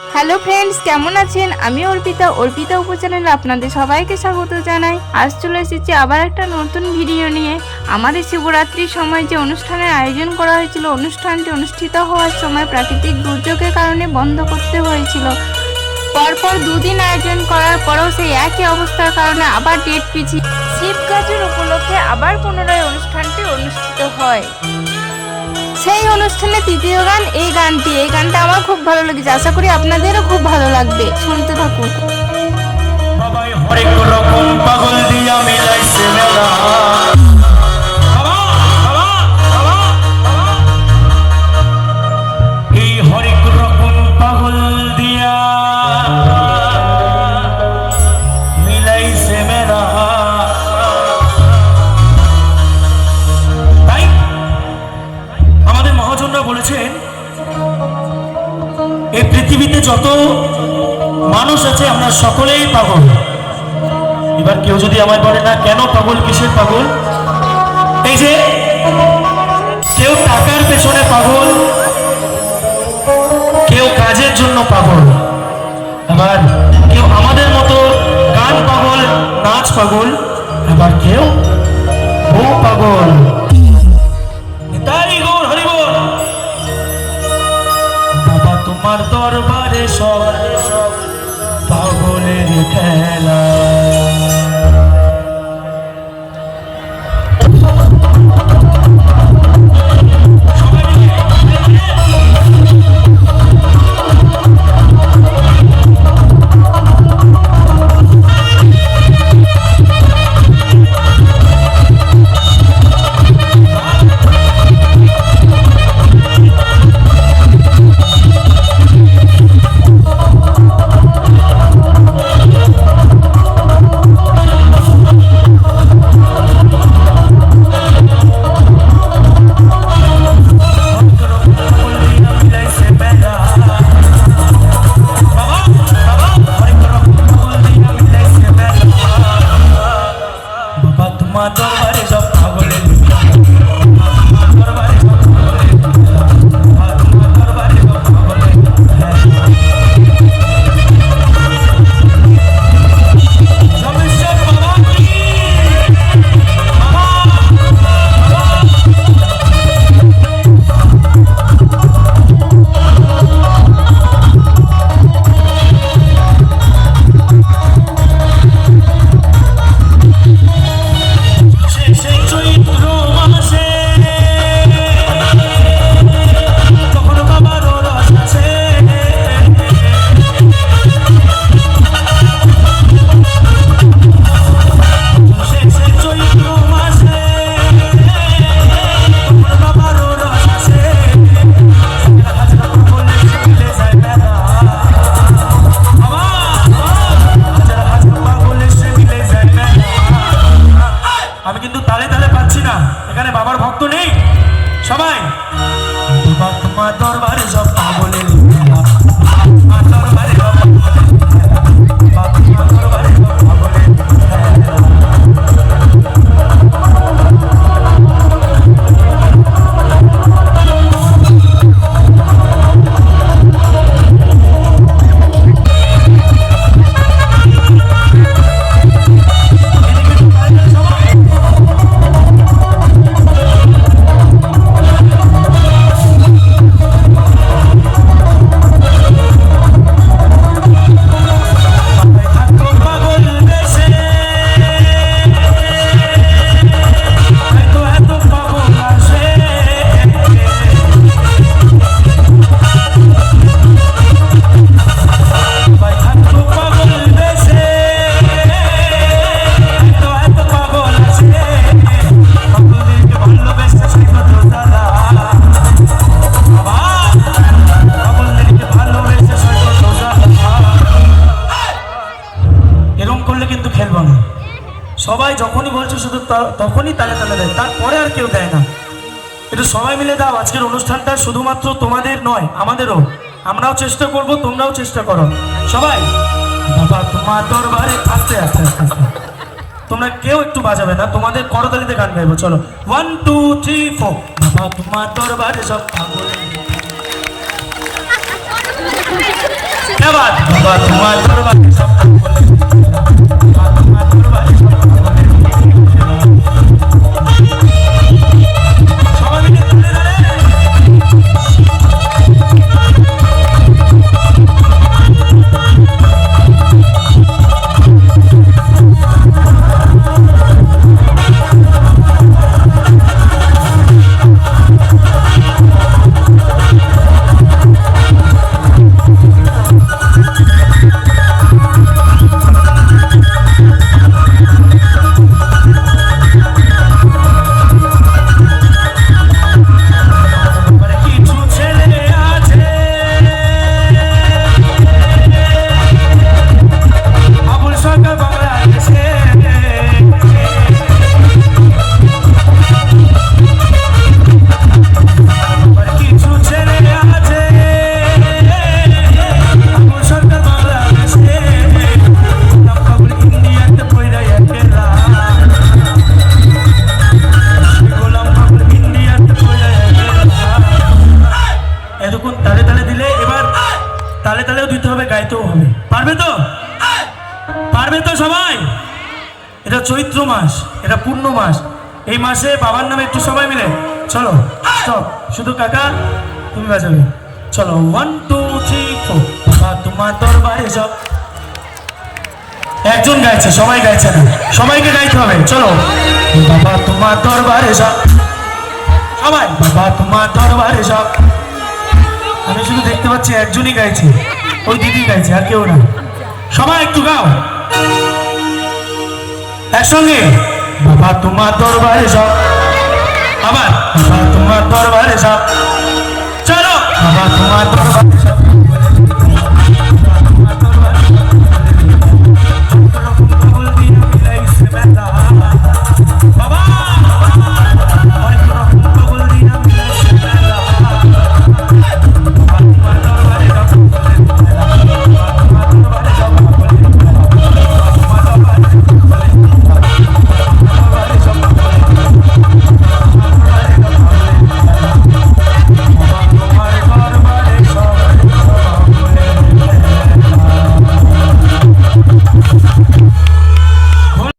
Hello friends কেমন আছেন? আমি অর্পিতা। অর্পিতা উপচ্যানেলে আপনাদের সবাইকে স্বাগত জানাই। আজ চলে এসেছি আবার একটা নতুন ভিডিও নিয়ে। আমাদের শিবরাত্রির সময় যে অনুষ্ঠানের আয়োজন করা হয়েছিল, অনুষ্ঠানটি অনুষ্ঠিত হওয়ার সময় প্রাকৃতিক দুর্যোগের কারণে বন্ধ করতে হয়েছিল। পরপর দুদিন আয়োজন করার পরেও সেই একই অবস্থার কারণে আবার ডেট পিছিয়ে শিব গাছের উপলক্ষে আবার পুনরায় অনুষ্ঠানটি অনুষ্ঠিত হয়। সেই অনুষ্ঠানে তৃতীয় গান, এই গানটি। এই গানটা আমার খুব ভালো লেগেছে। আশা করি আপনাদেরও খুব ভালো লাগবে। শুনতে থাকুন। হরেক রকম পাগল দিয়া মিলাইছে মেলা। পৃথিবীতে যত মানুষ আছে, আমরা সকলেই পাগল। এবার কেউ যদি আমায় বলে, না, কেন পাগল? কিসের পাগল? এই যে, কেউ টাকার পেছনে পাগল, কেউ কাজের জন্য পাগল, আবার কেউ আমাদের মতো গান পাগল, নাচ পাগল, আবার কেউ বউ পাগল। সব পাগলের খেলা। এখানে বাবার ভক্ত নেই। সবাই সবাই যখনই বলছে শুধু তখনই তালে তালে দেয় তারপরে আর কেউ দেয় না। একটু সবাই মিলে দাও আজকের অনুষ্ঠানটা শুধুমাত্র তোমাদের নয় আমাদেরও। আমরাও চেষ্টা করব তোমরাও চেষ্টা করো। সবাই বাবা তোমার দরবারে আস্তে আস্তে আস্তে আস্তে। তোমরা কেউ একটু বাজাবে না তোমাদের করতালিতে গান গাইবো চলো। ওয়ান টু থ্রি ফোর বাবা তোমার দরবারে সব পাগল। বাবা তোমার দরবারে সব এটা চৈত্র মাস, এটা পূর্ণ মাস। এই মাসে বাবার নামে একটু সবাই মিলে, চলো স্টপ শুধু কাকা, তুমি বাজাবে। চলো ওয়ান টু থ্রি ফোর তোমার দরবারে সব একজন গাইছে, সবাই গাইছে না। সবাইকে গাইতে হবে, চলো। বাবা, তোমার দরবারে সব সবাই, বাবা, তোমার দরবারে সব আমি শুধু দেখতে পাচ্ছি একজনই গাইছে, ওই দিদি গাইছে, আর কেউ না। সবাই একটু গাও। একসঙ্গে। বাবা তোমার দরবারে সব। আবার বাবা তোমার দরবারে সব। চলো। বাবা তোমার দরবারে